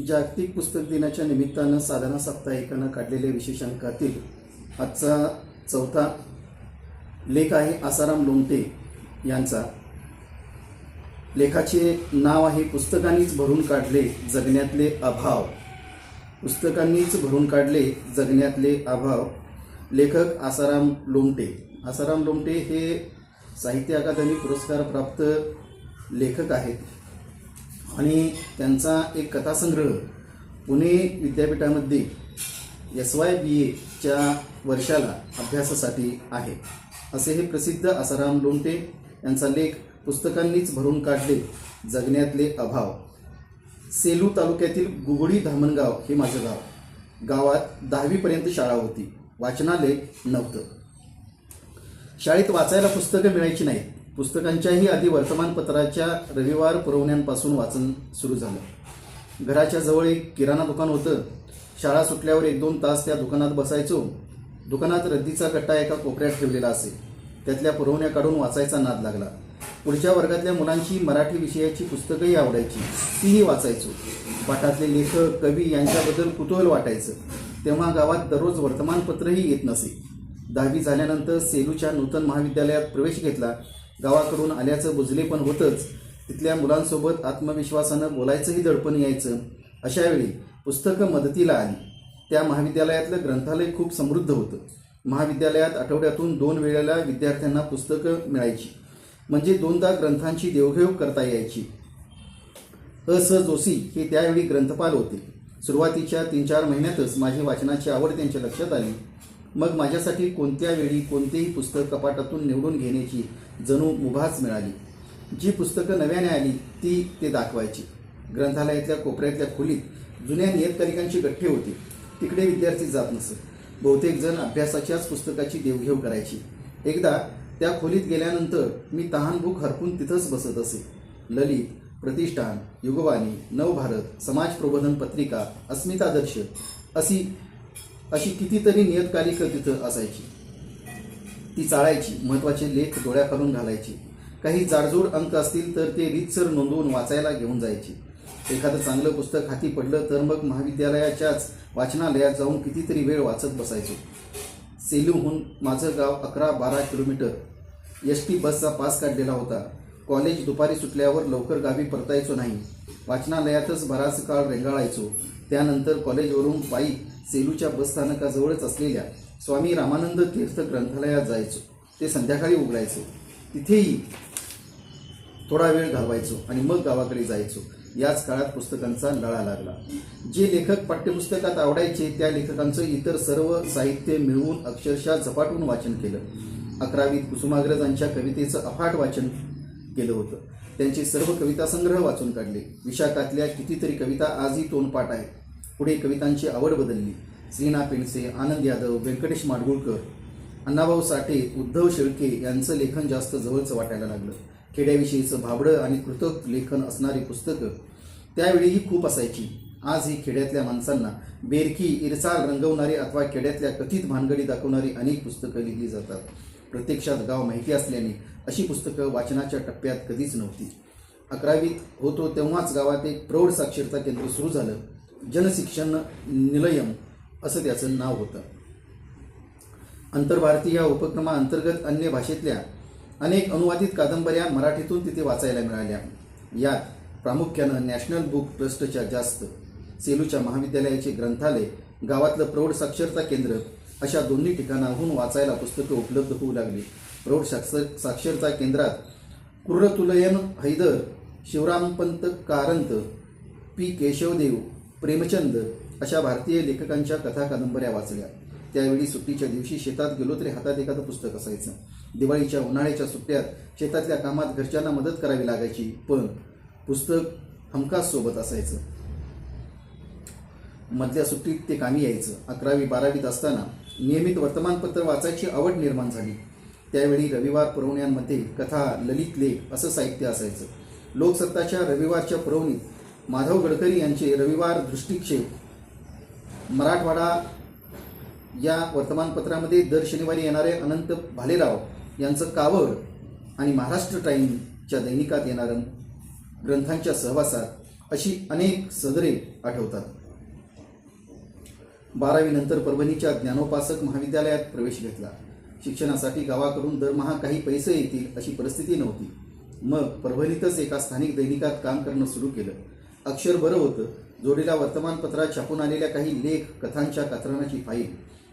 जागतिक पुस्तक दिनाच्या निमित्तानं साधना साप्ताहिकानं काढलेल्या विशेषांकातील आजचा चौथा लेख आहे आसाराम लोमटे यांचा. लेखाचे नाव आहे पुस्तकांनीच भरून काढले जगण्यातले अभाव. पुस्तकांनीच भरून काढले जगण्यातले अभाव. लेखक आसाराम लोमटे. आसाराम लोमटे हे साहित्य अकादमी पुरस्कार प्राप्त लेखक आहेत. आणि त्यांचा एक कथासंग्रह पुणे विद्यापीठामध्ये एस वाय बी एच्या वर्षाला अभ्यासासाठी आहे. असे हे प्रसिद्ध आसाराम लोमटे यांचा लेख पुस्तकांनीच भरून काढले जगण्यातले अभाव. सेलू तालुक्यातील गुगुडी धामणगाव हे माझं गाव. गावात दहावीपर्यंत शाळा होती. वाचनालय नव्हतं. शाळेत वाचायला पुस्तकं मिळायची नाहीत. पुस्तकांच्याही आधी वर्तमानपत्राच्या रविवार पुरवण्यांपासून वाचन सुरू झालं. घराच्या जवळ एक किराणा दुकान होतं. शाळा सुटल्यावर एक दोन तास त्या दुकानात बसायचो. दुकानात रद्दीचा कट्टा एका कोपऱ्यात ठेवलेला असे. त्यातल्या पुरवण्या काढून वाचायचा नाद लागला. पुढच्या वर्गातल्या मुलांची मराठी विषयाची पुस्तकंही आवडायची. तीही वाचायचो. पाठातले लेखक कवी यांच्याबद्दल कुतूहल वाटायचं. तेव्हा गावात दररोज वर्तमानपत्रही येत नसे. दहावी झाल्यानंतर सेलूच्या नूतन महाविद्यालयात प्रवेश घेतला. गावाकडून आल्याचं बुजले पण होतंच. तिथल्या मुलांसोबत आत्मविश्वासानं बोलायचंही दडपण यायचं. अशावेळी पुस्तकं मदतीला आली. त्या महाविद्यालयातलं ग्रंथालय खूप समृद्ध होतं. महाविद्यालयात आठवड्यातून दोन वेळेला विद्यार्थ्यांना पुस्तकं मिळायची. म्हणजे दोनदा ग्रंथांची देवघेव करता यायची. अ स जोशी हे त्यावेळी ग्रंथपाल होते. सुरुवातीच्या तीन चार महिन्यातच माझी वाचनाची आवड त्यांच्या लक्षात आली. मग माझ्यासाठी कोणत्या वेळी कोणतेही पुस्तक कपाटातून निवडून घेण्याची जणू मुभाच मिळाली. जी पुस्तकं नव्याने आली ती ते दाखवायची. ग्रंथालयातल्या कोपऱ्यातल्या खोलीत जुन्या नियतकालिकांची गठ्ठे होती. तिकडे विद्यार्थी जात नसत बहुतेक जण अभ्यासाच्याच पुस्तकाची देवघेव करायची. एकदा त्या खोलीत गेल्यानंतर मी तहानभूक हरपून तिथंच बसत असे. ललित प्रतिष्ठान युगवाणी नवभारत समाज प्रबोधन पत्रिका अस्मितादर्श अशी अशी कितीतरी नियतकालिकं तिथं असायची. ती चाळायची महत्त्वाचे लेख डोळ्याखालून घालायची. काही जाडजूड अंक असतील तर ते रीतसर नोंदवून वाचायला घेऊन जायची. एखादं चांगलं पुस्तक हाती पडलं तर मग महाविद्यालयाच्याच वाचनालयात जाऊन कितीतरी वेळ वाचत बसायचो. सेलूहून माझं गाव अकरा बारा किलोमीटर. एस टी बसचा पास काढलेला होता. कॉलेज दुपारी सुटल्यावर लवकर गावी परतायचो नाही. वाचनालयातच बराच काळ रेंगाळायचो. त्यानंतर कॉलेजवरून पायी सेलूच्या बसस्थानकाजवळच असलेल्या स्वामी रामानंद तीर्थ ग्रंथालयात जायचो. ते संध्याकाळी उघडायचे. तिथेही थोडा वेळ घालवायचो आणि मग गावाकडे जायचो. याच काळात पुस्तकांचा लळा लागला. जे लेखक पाठ्यपुस्तकात आवडायचे त्या लेखकांचं इतर सर्व साहित्य मिळवून अक्षरशः झपाटून वाचन केलं. अकरावीत कुसुमाग्रजांच्या कवितेचं अफाट वाचन केलं होतं. त्यांचे सर्व कविता संग्रह वाचून काढले. विशाखातल्या कितीतरी कविता आजही तोंडपाठ आहेत. पुढे कवितांची आवड बदलली. श्रीना पिणसे आनंद यादव व्यंकटेश माडगुळकर अण्णाभाऊ साठे उद्धव शेळके यांचं लेखन जास्त जवळचं वाटायला लागलं. खेड्याविषयीचं भाबडं आणि कृतक लेखन असणारी पुस्तकं त्यावेळीही खूप असायची. आज ही खेड्यातल्या माणसांना बेरकी इरसाळ रंगवणारी अथवा खेड्यातल्या कथित भानगडी दाखवणारी अनेक पुस्तकं लिहिली जातात. प्रत्यक्षात गाव माहिती असल्याने अशी पुस्तकं वाचनाच्या टप्प्यात कधीच नव्हती. अकरावीत होतो तेव्हाच गावात एक प्रौढ साक्षरता केंद्र सुरू झालं. जनशिक्षण निलयम असं त्याचं नाव होतं. आंतरभारती या उपक्रमाअंतर्गत अन्य भाषेतल्या अनेक अनुवादित कादंबऱ्या मराठीतून तिथे वाचायला मिळाल्या. यात प्रामुख्यानं नॅशनल बुक ट्रस्टच्या जास्त सेलूच्या महाविद्यालयाचे ग्रंथालय गावातलं प्रौढ साक्षरता केंद्र अशा दोन्ही ठिकाणाहून वाचायला पुस्तकं उपलब्ध होऊ लागली. प्रौढ साक्षर साक्षरता केंद्रात कुर्रतुलयन हैदर शिवरामपंत कारंत पी केशवदेव प्रेमचंद अशा भारतीय लेखकांच्या कथा कादंबऱ्या वाचल्या. त्यावेळी सुट्टीच्या दिवशी शेतात गेलो तरी हातात एखादं पुस्तक असायचं. दिवाळीच्या उन्हाळ्याच्या सुट्ट्यात शेतातल्या कामात घरच्यांना मदत करावी लागायची पण पुस्तक हमखास सोबत असायचं. मधल्या सुट्टीत ते कामी यायचं. अकरावी बारावीत असताना नियमित वर्तमानपत्र वाचायची आवड निर्माण झाली. त्यावेळी रविवार पुरवण्यांमध्ये कथा ललित लेख असं साहित्य असायचं. लोकसत्ताच्या रविवारच्या पुरवणीत माधव गडकरी यांचे रविवार दृष्टिक्षेप मराठवाडा या वर्तमानपत्रामध्ये दर शनिवारी येणारे अनंत भालेराव यांचं कावड आणि महाराष्ट्र टाईमच्या दैनिकात येणारं ग्रंथांच्या सहवासात अशी अनेक सदरे आठवतात. बारावीनंतर परभणीच्या ज्ञानोपासक महाविद्यालयात प्रवेश घेतला. शिक्षणासाठी गावाकडून दरमहा काही पैसे येतील अशी परिस्थिती नव्हती. मग परभणीतच एका स्थानिक दैनिकात काम करणं सुरू केलं. अक्षर बरं होतं जोडीला वर्तमानपत्रात छापून आलेल्या काही लेख कथांच्या कात्रणाची फाईल.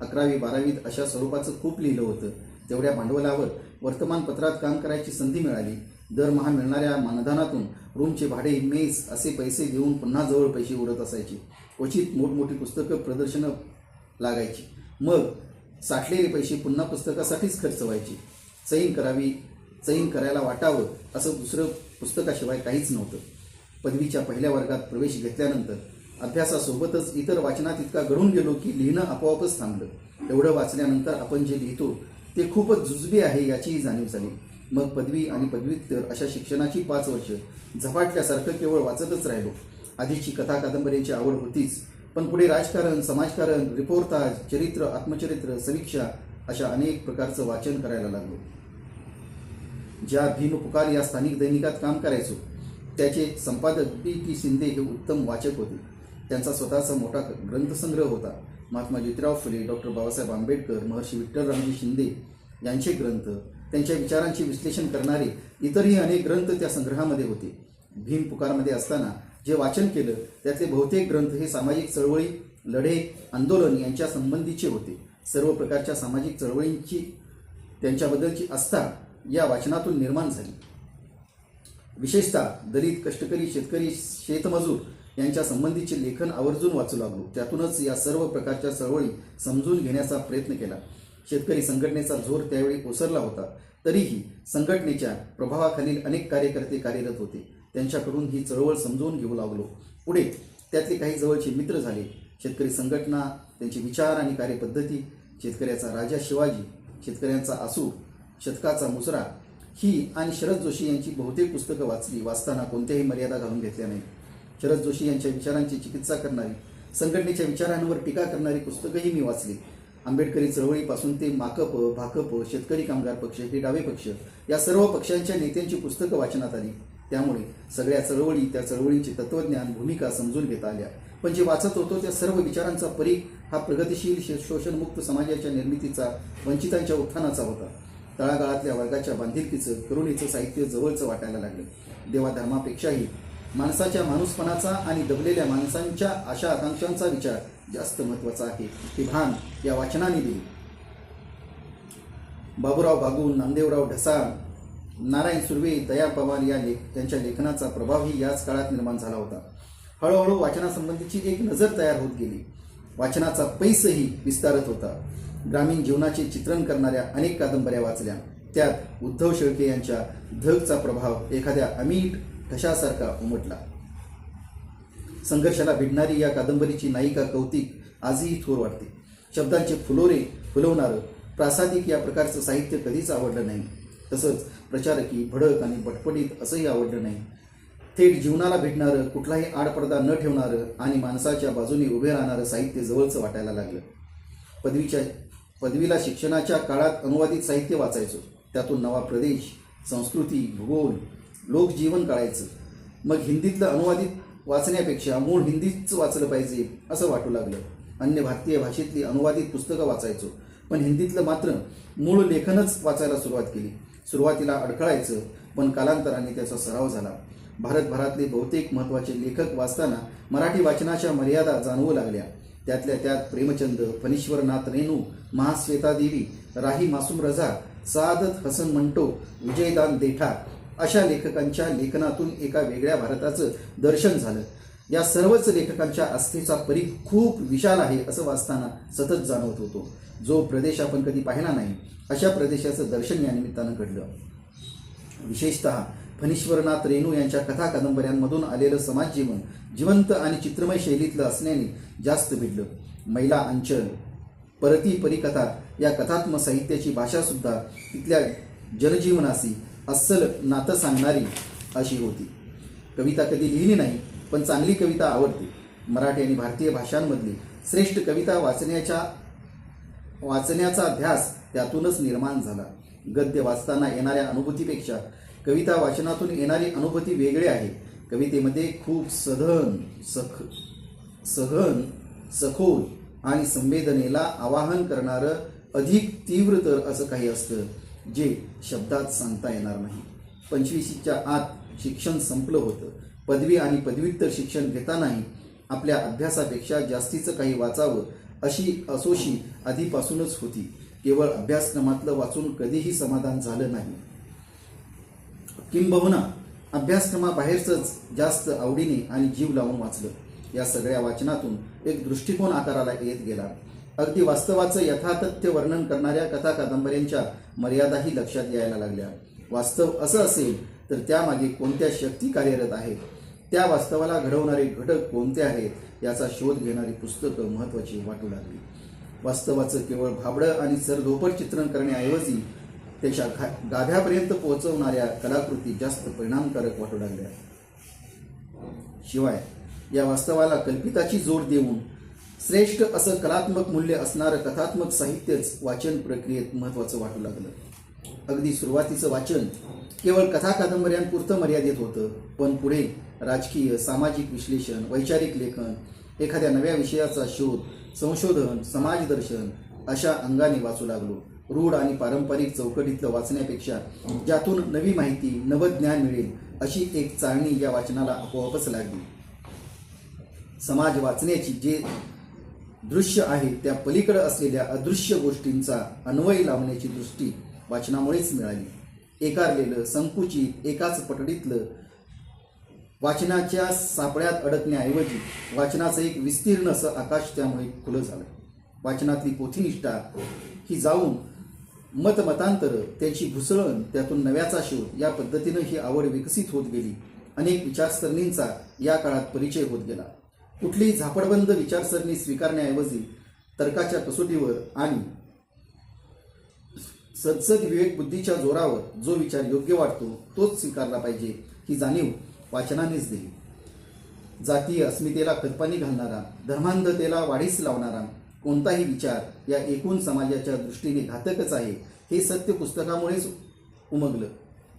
अकरावी बारावीत अशा स्वरूपाचं खूप लिहिलं होतं. तेवढ्या भांडवलावर वर्तमानपत्रात काम करायची संधी मिळाली. दरमहा मिळणाऱ्या मानधनातून रूमचे भाडे मेस असे पैसे देऊन पुन्हा जवळ पैसे उरत असायचे. क्वचित मोठमोठी पुस्तकं प्रदर्शनं लागायची. मग साठलेले पैसे पुन्हा पुस्तकासाठीच खर्च व्हायचे. चैन करावी चैन करायला वाटावं असं दुसरं पुस्तकाशिवाय काहीच नव्हतं. पदवीच्या पहिल्या वर्गात प्रवेश घेतल्यानंतर अभ्यासासोबतच इतर वाचनात इतका घडून गेलो की लिहिणं आपोआपच थांबलं. एवढं वाचल्यानंतर आपण जे लिहितो ते खूपच जुजबी आहे याचीही जाणीव झाली. मग पदवी आणि पदव्युत्तर अशा शिक्षणाची पाच वर्ष झपाटल्यासारखं केवळ वाचतच राहिलो. आधीची कथा कादंबरीची आवड होतीच पण पुढे राजकारण समाजकारण रिपोर्टाज चरित्र आत्मचरित्र समीक्षा अशा अनेक प्रकारचं वाचन करायला लागलो. ज्या भीम पुकार या स्थानिक दैनिकात काम करायचो त्याचे संपादक डी टी शिंदे हे उत्तम वाचक होते. त्यांचा स्वतःचा मोठा ग्रंथसंग्रह होता. महात्मा ज्योतिराव फुले डॉक्टर बाबासाहेब आंबेडकर महर्षी विठ्ठलरामजी शिंदे यांचे ग्रंथ त्यांच्या विचारांचे विश्लेषण करणारे इतरही अनेक ग्रंथ त्या संग्रहामध्ये होते. भीम पुकारमध्ये असताना जे वाचन केलं त्यातले बहुतेक ग्रंथ हे सामाजिक चळवळी लढे आंदोलन यांच्या संबंधीचे होते. सर्व प्रकारच्या सामाजिक चळवळींची त्यांच्याबद्दलची आस्था या वाचनातून निर्माण झाली. विशेषतः दलित कष्टकरी शेतकरी शेतमजूर यांच्या संबंधीचे लेखन आवर्जून वाचू लागलो. त्यातूनच या सर्व प्रकारच्या चळवळी समजून घेण्याचा प्रयत्न केला. शेतकरी संघटनेचा जोर त्यावेळी ओसरला होता. तरीही संघटनेच्या प्रभावाखालील अनेक कार्यकर्ते कार्यरत होते. त्यांच्याकडून ही चळवळ समजून घेऊ लागलो. पुढे त्यातले काही जवळचे मित्र झाले. शेतकरी संघटना त्यांचे विचार आणि कार्यपद्धती शेतकऱ्याचा राजा शिवाजी शेतकऱ्यांचा आसू शतकाचा मुसरा ही आणि शरद जोशी यांची बहुतेक पुस्तकं वाचली वाचताना कोणत्याही मर्यादा घालून घेतल्या नाही शरद जोशी यांच्या विचारांची चिकित्सा करणारी संघटनेच्या विचारांवर टीका करणारी पुस्तकंही मी वाचली. आंबेडकरी चळवळीपासून ते माकप भाकप शेतकरी कामगार पक्ष हे डावे पक्ष या सर्व पक्षांच्या नेत्यांची पुस्तकं वाचनात आली. त्यामुळे सगळ्या चळवळी त्या चळवळींचे तत्वज्ञान भूमिका समजून घेता आल्या. पण जे वाचत होतो त्या सर्व विचारांचा परीख हा प्रगतिशील शोषणमुक्त समाजाच्या निर्मितीचा वंचितांच्या उत्थानाचा होता. तळागाळातल्या वर्गाच्या बांधिलकीचं करुणीचं साहित्य जवळचं वाटायला लागलं. देवाधर्मापेक्षाही माणसाच्या माणूसपणाचा आणि दबलेल्या माणसांच्या आशा आकांक्षांचा विचार जास्त महत्त्वाचा आहे हे भान या वाचनाने दिली बाबूराव बागुल नामदेवराव ढसाळ नारायण सुर्वे दया पवार या लेख त्यांच्या लेखनाचा प्रभावही याच काळात निर्माण झाला होता. हळूहळू वाचनासंबंधीची एक नजर तयार होत गेली. वाचनाचा पैसही विस्तारत होता. ग्रामीण जीवनाचे चित्रण करणाऱ्या अनेक कादंबऱ्या वाचल्या. त्यात उद्धव शेळके यांच्या धगचा प्रभाव एखाद्या अमीट घशासारखा उमटला. संघर्षाला भिडणारी या कादंबरीची नायिका कौतिक आजही थोर वाटते. शब्दांचे फुलोरे फुलवणारं प्रासादिक या प्रकारचं साहित्य कधीच आवडलं नाही. तसंच प्रचारकी भडक आणि भटपटीत असंही आवडलं नाही. थेट जीवनाला भेटणारं कुठलाही आडपडदा न ठेवणारं आणि माणसाच्या बाजूने उभे राहणारं साहित्य जवळचं वाटायला लागलं. पदवीच्या पदवीला शिक्षणाच्या काळात अनुवादित साहित्य वाचायचो. त्यातून नवा प्रदेश संस्कृती भूगोल लोकजीवन कळायचं मग हिंदीतलं अनुवादित वाचण्यापेक्षा मूळ हिंदीच वाचलं पाहिजे असं वाटू लागलं. अन्य भारतीय भाषेतली अनुवादित पुस्तकं वाचायचो. पण हिंदीतलं मात्र मूळ लेखनच वाचायला सुरुवात केली. सुरुवातीला अडखळायचं पण कालांतराने त्याचा सराव झाला. भारतभरातले बहुतेक महत्त्वाचे लेखक वाचताना मराठी वाचनाच्या मर्यादा जाणवू लागल्या. त्यातल्या त्यात प्रेमचंद फणीश्वरनाथ रेणू महाश्वेता देवी राही मासूम रझा सादत हसन मंटो विजयदान देठा अशा लेखकांच्या लेखनातून एका वेगळ्या भारताचं दर्शन झालं. या सर्वच लेखकांच्या आस्थेचा परीघ खूप विशाल आहे असं वाचताना सतत जाणवत होतो. जो प्रदेश आपण कधी पाहिला नाही अशा प्रदेशाचं दर्शन या निमित्तानं घडलं. विशेषतः फणीश्वरनाथ रेणू यांच्या कथा कादंबऱ्यांमधून आलेलं समाज जीवन जिवंत आणि चित्रमय शैलीतलं असण्याने जास्त भिडलं. महिला अंचल. परती परिकथा या कथात्म साहित्याची भाषासुद्धा तिथल्या जनजीवनाशी अस्सल नातं सांगणारी अशी होती. कविता कधी लिहिली नाही पण चांगली कविता आवडते. मराठी आणि भारतीय भाषांमधली श्रेष्ठ कविता वाचण्याच्या वाचण्याचा ध्यास त्यातूनच निर्माण झाला. गद्य वाचताना येणाऱ्या अनुभूतीपेक्षा कविता वाचनातून येणारी अनुभूती वेगळी आहे. कवितेमध्ये खूप सधन सख सहन सखोल आणि संवेदनेला आवाहन करणारं अधिक तीव्र तर असं काही असतं जे शब्दात सांगता येणार नाही. पंचवीशीच्या आत शिक्षण संपलं होतं. पदवी आणि पदव्युत्तर शिक्षण घेतानाही आपल्या अभ्यासापेक्षा जास्तीचं काही वाचावं अशी असोशी आधीपासूनच होती. केवळ अभ्यासक्रमातलं वाचून कधीही समाधान झालं नाही. किंबहुना अभ्यासक्रमाबाहेरच जास्त आवडीने आणि जीव लावून वाचलं. या सगळ्या वाचनातून एक दृष्टिकोन आकाराला येत गेला. अगदी वास्तवाचं यथातथ्य वर्णन करणाऱ्या कथा कादंबऱ्यांच्या मर्यादाही लक्षात यायला लागल्या. वास्तव असं असेल तर त्यामागे कोणत्या शक्ती कार्यरत आहेत त्या वास्तवाला घडवणारे घटक कोणते आहेत? याचा शोध घेणारी पुस्तकं महत्त्वाची वाटू लागली. वास्तवाचं केवळ भाबडं आणि सरधोपट चित्रण करण्याऐवजी त्याच्या गाभ्यापर्यंत पोहोचवणाऱ्या कलाकृती जास्त परिणामकारक वाटू लागल्या. शिवाय या वास्तवाला कल्पिताची जोड देऊन श्रेष्ठ असं कलात्मक मूल्य असणारं कथात्मक साहित्यच वाचन प्रक्रियेत महत्त्वाचं वाटू लागलं. अगदी सुरुवातीचं वाचन केवळ कथा कादंबऱ्यांपुरतं मर्यादित होतं पण पुढे राजकीय सामाजिक विश्लेषण वैचारिक लेखन एखाद्या नव्या विषयाचा शोध संशोधन समाजदर्शन अशा अंगाने वाचू लागलो. रूढ आणि पारंपरिक चौकटीतलं वाचण्यापेक्षा ज्यातून नवी माहिती नवज्ञान मिळेल अशी एक चाळणी या वाचनाला आपोआपच लागली. समाज वाचण्याची जे दृश्य आहे त्या पलीकडे असलेल्या अदृश्य गोष्टींचा अन्वय लावण्याची दृष्टी वाचनामुळेच मिळाली. एकारलेलं संकुचित एकाच पटडीतलं वाचनाच्या सापळ्यात अडकण्याऐवजी वाचनाचं एक विस्तीर्ण असं आकाश त्यामुळे खुलं झालं. वाचनातली पोथीनिष्ठा ही जाऊन मतमतांतर त्याची घुसळण त्यातून नव्याचा शोध या पद्धतीनं ही आवड विकसित होत गेली. अनेक विचारसरणींचा या काळात परिचय होत गेला. कुठलीही झापडबंद विचारसरणी स्वीकारण्याऐवजी तर्काच्या कसोटीवर आणि सदसद विवेक बुद्धीच्या जोरावर जो विचार योग्य वाटतो तोच स्वीकारला पाहिजे ही जाणीव वाचनानेच दिली. जातीय अस्मितेला खतपाणी घालणारा धर्मांधतेला वाढीस लावणारा कोणताही विचार या एकूण समाजाच्या दृष्टीने घातकच आहे हे सत्य पुस्तकामुळेच उमगलं.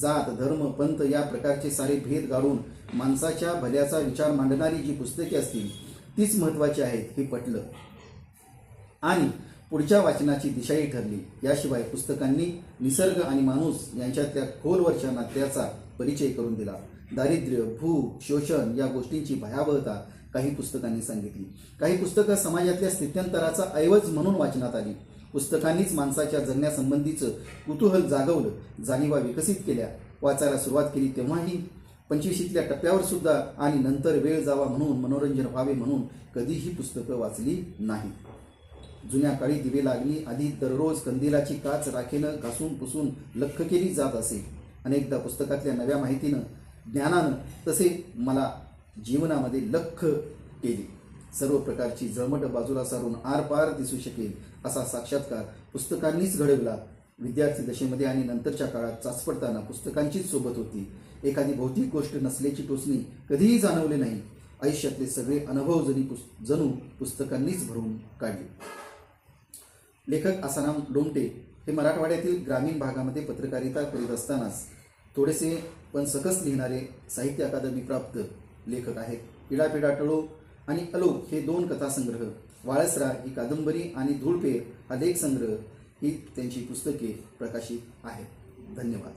जात धर्म पंथ या प्रकारचे सारे भेद गाडून माणसाच्या भल्याचा विचार मांडणारी जी पुस्तके असतील तीच महत्त्वाची आहेत हे पटलं. आणि पुढच्या वाचनाची दिशाही ठरली. याशिवाय पुस्तकांनी निसर्ग आणि माणूस यांच्यातल्या खोलवरच्या नात्याचा परिचय करून दिला. दारिद्र्य भूक शोषण या गोष्टींची भयावहता काही पुस्तकांनी सांगितली. काही पुस्तकं समाजातल्या स्थित्यंतराचा ऐवज म्हणून वाचनात आली. पुस्तकांनीच माणसाच्या जगण्यासंबंधीचं कुतूहल जागवलं जाणीवा विकसित केल्या. वाचायला सुरुवात केली तेव्हाही पंचवीशीतल्या टप्प्यावर सुद्धा आणि नंतर वेळ जावा म्हणून मनोरंजन व्हावे म्हणून कधीही पुस्तकं वाचली नाही. जुन्या काळी दिवे लागली आधी दररोज कंदिलाची काच राखेनं घासून पुसून लख केली जात असे. अनेकदा पुस्तकातल्या नव्या माहितीनं ज्ञानानं तसे मला जीवनामध्ये लख केली. सर्व प्रकारची जळमट बाजूला सारून आरपार दिसू शकेल असा साक्षात्कार पुस्तकांनीच घडवला. विद्यार्थी दशेमध्ये आणि नंतरच्या काळात चाचपडताना पुस्तकांचीच सोबत होती. एखादी भौतिक गोष्ट नसल्याची टोचणी कधीही जाणवली नाही. आयुष्यातले सगळे अनुभव जरी पुस जणू पुस्तकांनीच भरून काढले. लेखक आसाराम डोमटे हे मराठवाड्यातील ग्रामीण भागामध्ये पत्रकारिता करीत असतानाच थोडेसे पण सकस लिहिणारे साहित्य अकादमी प्राप्त लेखक आहेत. पिढापिढा टळो आणि अलोक हे दोन कथासंग्रह वाळसरा ही कादंबरी आणि धूळपेर हा लेखसंग्रह ही त्यांची पुस्तके प्रकाशित आहेत. धन्यवाद.